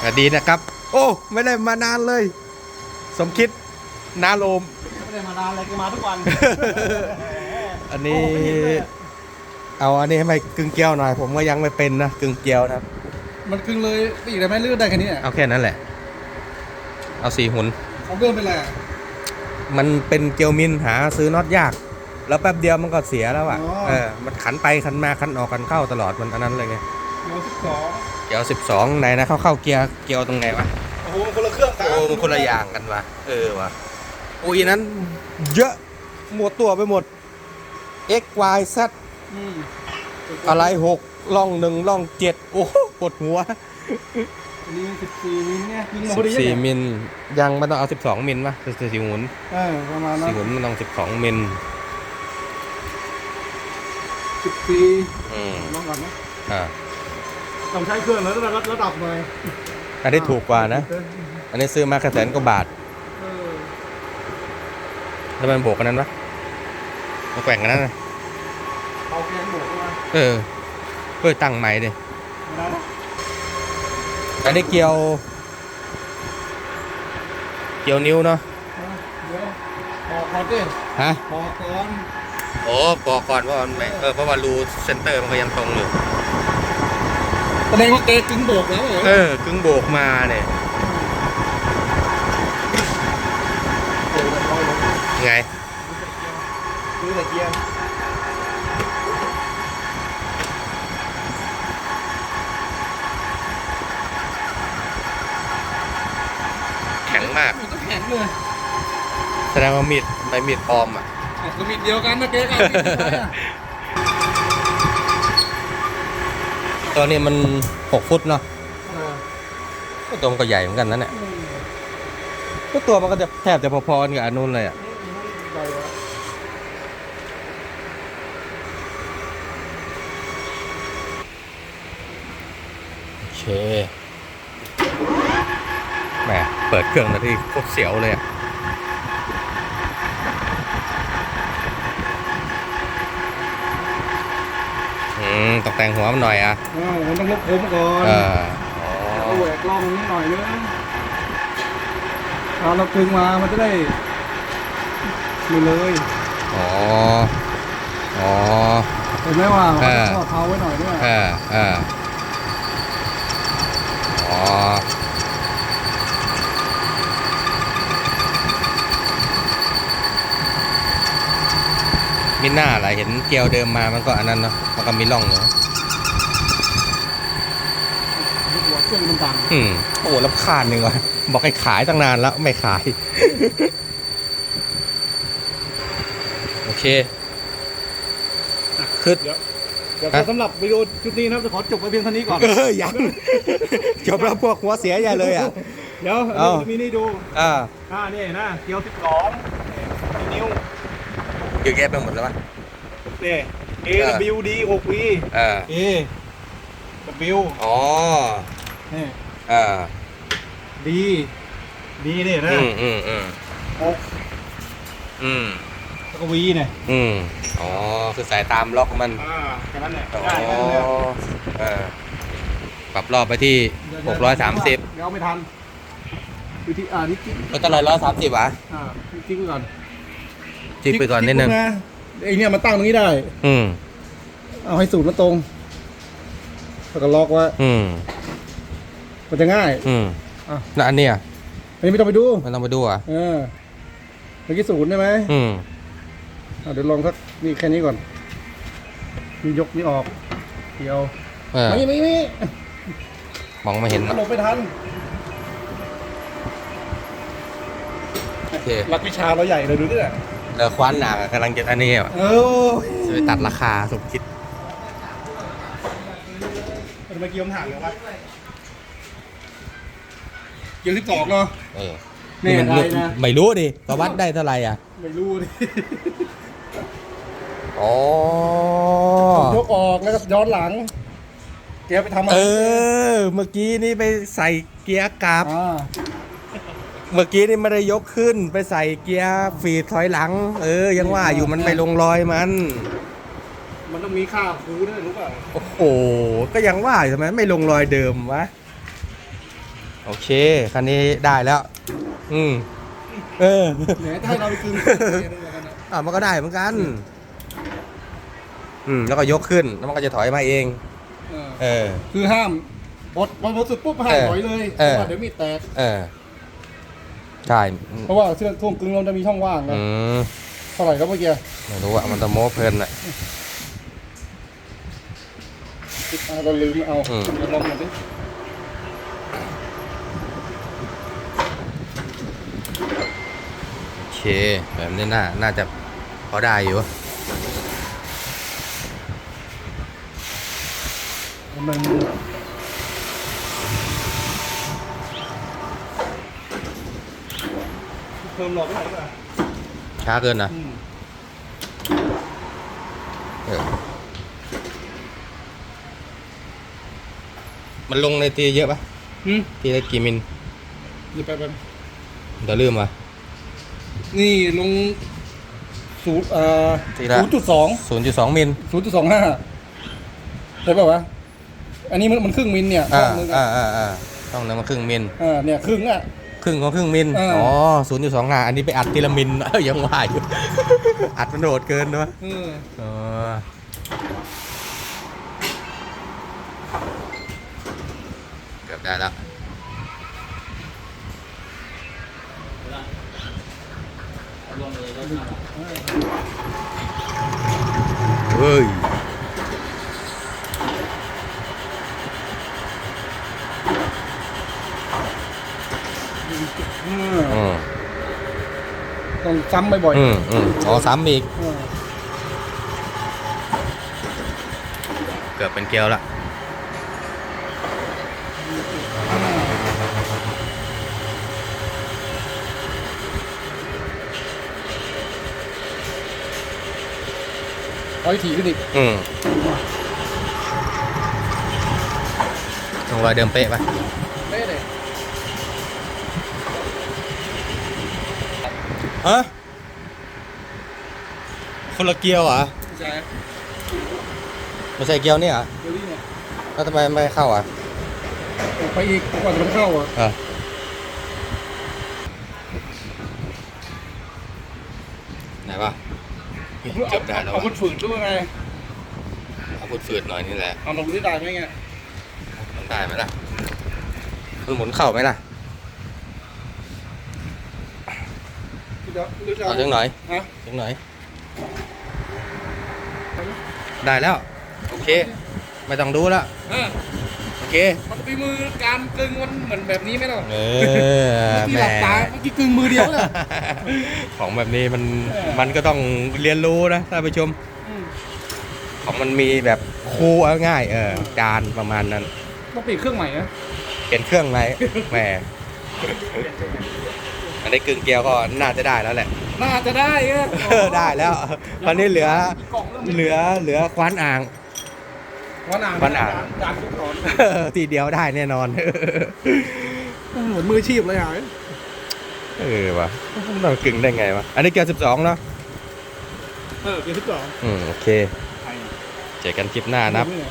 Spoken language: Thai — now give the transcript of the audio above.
สวัสดีนะครับ โอ้ ไม่ได้มานานเลย สมคิดนาโลม ไม่ได้มานานเลยก็มาทุกวันอันนี้ เอาอันนี้ให้ไม่กึ่งเกลียวหน่อย ผมก็ยังไม่เป็นนะกึ่งเกลียวนะครับมันครึ่งเลยตีได้ไหมเลือดได้แค่นี้อะเอาแค่นั้นแหละ เอาสี่หุนเขาเลื่อนไปแหละมันเป็นเกลียวมินหาซื้อน็อตยาก แล้วแป๊บเดียวมันก็เสียแล้วอะเออมันขันไปขันมาขันออกขันเข้าตลอดมันอันนั้นเลยไงโลสิบสอง เกียวสิบสองไหนนะเข้าเข้าเกียร์เกียวตรงไหนวะโอ้โหมันคนละเครื่องกันโอ้มันคนละอย่างกันวะเออวะโอ้ยนั้น เยอะหมดตัวไปหมด x y z อืมอะไรหกล่องหนึ่งล่องเจ็ดโอ้โหปวดหัวอันนี้สิบสี่มิลเนี่ยยิงมาสิพอบดีสี่เนี่ยมิลยังไม่ต้องเอาสิบสองมิลวะสี่หุนเออประมาณนั้สี่นหุนมันต้องสิบสองมิลสิบสี่อืมลองก่อนนะอ่า ต้องใช้เครื่องแล้วระดับระดับหน่อยอันนี้ถูกกว่านะ อันนี้ซื้อมาแค่แสนกว่าบาทเออแล้วมันโบกกันนั้นวะมาแกว่งกันนั้นนะเอาแกนบวกเข้ามาเออเพื่อตั้งใหม่ดิไม่ได้นะอันนี้เกี่ยว เกี่ยวนิ้วเนาะเดี๋ยวพอก่อนดิฮะพอก่อน โอ้บอกก่อนว่ามันไม่เออเพราะว่ารูเซนเตอร์มันก็ยังตรงอยู่แส ดงว่าเกกึ่งโบกแล้วเหรอเออกึ่งโบกมาเนี่ยไงคือแต่เกียร์แข็งมากมันก็แข็งเลยแสดงว่ามีดใบมีดปลอมอะอะก็มีเดียวกันนะเก๊กันมีดเดียวกันอะ ตัวนี้มันหกฟุตเนาะก็ตัวมันก็ใหญ่เหมือนกันนั่นแหละก็ตัวมันก็จะแทบจะพอๆกันกับอันนู้นเลยอะโอเคแหมเปิดเครื่องนาทีโคตรเสียวเลยอะ อืม ตกแต่งหัวมันหน่อยอะเออมันต้องลบโค้งก่อนเออเอาแหวกล่องนิดหน่อยนึงเอาเราตึงมา มันจะได้ไม่เลยอ๋ออ๋อเห็นไหมว่าเออทอดเท้าไว้หน่อยด้วยเออเอออ๋อ มิน่าอะไรเห็นเกลียวเดิมมามันก็อันนั้นเนาะมันก็มีร่องอยู่หัวเครื่องมันดังอืมโอ้รับคาญหนึ่งว่ะบอกให้ขายตั้งนานแล้วไม่ขาย โอเคคือ เดี๋ยวสำหรับวิดีโอชุดนี้นะครับจะขอจบไปเพียงเท่านี้ก่อน เออยังจบแล้วพวกหัวเสียใหญ่เลยอะ เดี๋ยวเอามีนี่ดู อ่า อ่านี่นะเกียวสิบสองนิ้ว เยอะแยะไปหมดแล้วปะนี่ A W D 6 V เออ A W อ๋อนี่ เออ D D นี่นะอืมอืมอืมหกอืมแล้วก็ V เนี่ยอืมอ๋อ คือสายตามล็อกมัน อ่าแค่นั้นแหละอ๋อได้แค่นั้นเลยเออปรับรอบไปที่หกร้อยสามสิบเดี๋ยวไม่ทันวิธีอ่านี่จิ๊กก็ต้องร้อยร้อยสามสิบอะอ่าจิ๊กไปก่อน จิกไปก่อนนิดนึงจิ๊กไอเนี่ยมันตั้งตรงนี้ได้ อืม เอาให้สูตรมันตรงแล้วก็ล็อกไว้อืม มันจะง่าย อืมอะ แล้วอันเนี้ยอันนี้ไม่ต้องไปดูไม่ต้องไปดูอะเออเมื่อกี้ศูนย์ได้ไหมอืมอะเดี๋ยวลองสักนี่แค่นี้ก่อนนี่ยกนี่ออกเดียวเออไม่ไม่ไม่มองไม่เห็นหลเนาะบไม่ทัน โอเค หลักวิชาเราใหญ่เลยดูดิเนี่ย เดี๋ยวคว้านหนักกำลังจะอันนี้อะเออจะไปตัดราคาสมคิดทำไมเกียวมันห่างเลยวะเกียวที่สองเนาะเออแน่มัได้นะ ไม่รู้ดิประวัดได้เท่าไหร่อะ ไม่รู้ดิอ๋อยกออกแล้วก็ย้อนหลัง เกียวไปทำอะไรเออ เมื่อกี้นี่ไปใส่เกียร์กลับอ่า เมื่อกี้นี่ไม่ได้ยกขึ้นไปใส่เกียร์ฟีดถอยหลัง เออ ยังว่าอยู่มันไม่ลงรอยมัน มันต้องมีค่าครูด้วยรู้ป่ะโอ้โห ก็ยังว่าอยู่ทำไมไม่ลงรอยเดิมวะ โอเค คันนี้ได้แล้ว อืม เออไหนจะให้เราไปคืนอ่ามันก็ได้เหมือนกัน อืม แล้วก็ยกขึ้น แล้วมันก็จะถอยมาเอง เออ คือห้ามบดบดบดสุดปุ๊บห้ามเออถอยเลยเพเออราะว่าเดี๋ยวมีดแตก เออ ใช่เพราะว่าเสื้อท่วงกึ่งเราจะมีช่องว่างไงอืมเท่าไหร่ครับเมื่อกี้ไม่รู้อะมันจะโม้เพลินอะอ่าเราลืมเอาอืมลองหน่อยดิโอเค แบบนี้น่า น่าจะพอได้อยู่มัน เพิ่มหลอกไม่ได้ป่ะช้าเกินนะอืมเออมันลงในตีเยอะปะอืมตีได้กี่มิลนี่ไปไปเดี๋ยวลืมวะนี่ลงศูนย์อ่าทีละ ศูนย์จุดสองศูนย์จุดสองมิล ศูนย์จุดสองห้าใช่ป่าววะอันนี้มันมันครึ่งมิลเนี่ยอ่าช่องนึงอ่าอะอ่าอ่า ต้องนั้นมาครึ่งมิลอ่าเนี่ยครึ่งอะ ครึ่งของครึ่งมิลอ่าอ๋อศูนย์จุดสองห้าอันนี้ไปอัดทีละมิลเอ้ยยังว่าอยู่ อัดมันโดดเกินด้วยเอออ๋อเกือบได้แล้วเฮ้ย อืม อืม ต้องซ้ำบ่อยๆอืมอืมอ๋อซ้ำอีกเออเกือบเป็นเกลียวละร้อยถี่ขึ้นอีกอืมตรงรอยเดิมเป๊ะปะ เป๊ะเลย ฮะ คนละเกลียวเหรอะใช่ไม่ใช่เกลียวนี่เหรอะเดี๋ยวนี้เนี่ยแล้วทำไมไม่เข้าอะออกไปอีกกว่าจะมันเข้าอะเออไหนวะเกือบได้แล้วเอาวะมันฝืนด้วยไงเอาพูดฝืดหน่อยนี่แหละ เอาลงที่ได้ไหมไงมันได้ไหมล่ะมันหมุนเข่าไหมล่ะเดี๋ยวเดี๋ยวจะเอาถึงหน่อยฮะถึงหน่อย ได้แล้ว โอเค ไม่ต้องดูแล้วเออโอเคมันฝีมือการกึ่งมันเหมือนแบบนี้ไหมล่ะเออเมื่อกี้แหหลับตาม่เมื่อกี้กึ่งมือเดียวเลย ของแบบนี้มันเออ มันก็ต้องเรียนรู้นะท่านผู้ชม อืมของมันมีแบบคูเอาง่าย เออจานประมาณนั้น ต้องเปลี่ยนเครื่องใหม่นะเปลี่ยนเครื่องไหมแหม อันนี้กึ่งเกลียวก็น่าจะได้แล้วแหละ น่าจะได้เออเออได้แล้วตอนนี้เหลือกล่องเริ่มเหลือเหลือควานอ่าง วันอ่างวันอ่าง จานทุกถอนทีเดียวได้แน่นอน เหมือนมืออาชีพเลยอะเออวะเรากึ่งได้ไงวะ อันนี้เกียร์สิบสองเนาะเออเกียร์ที่สองอืมโอเคเจอกันคลิปหน้านะครับเนี่ย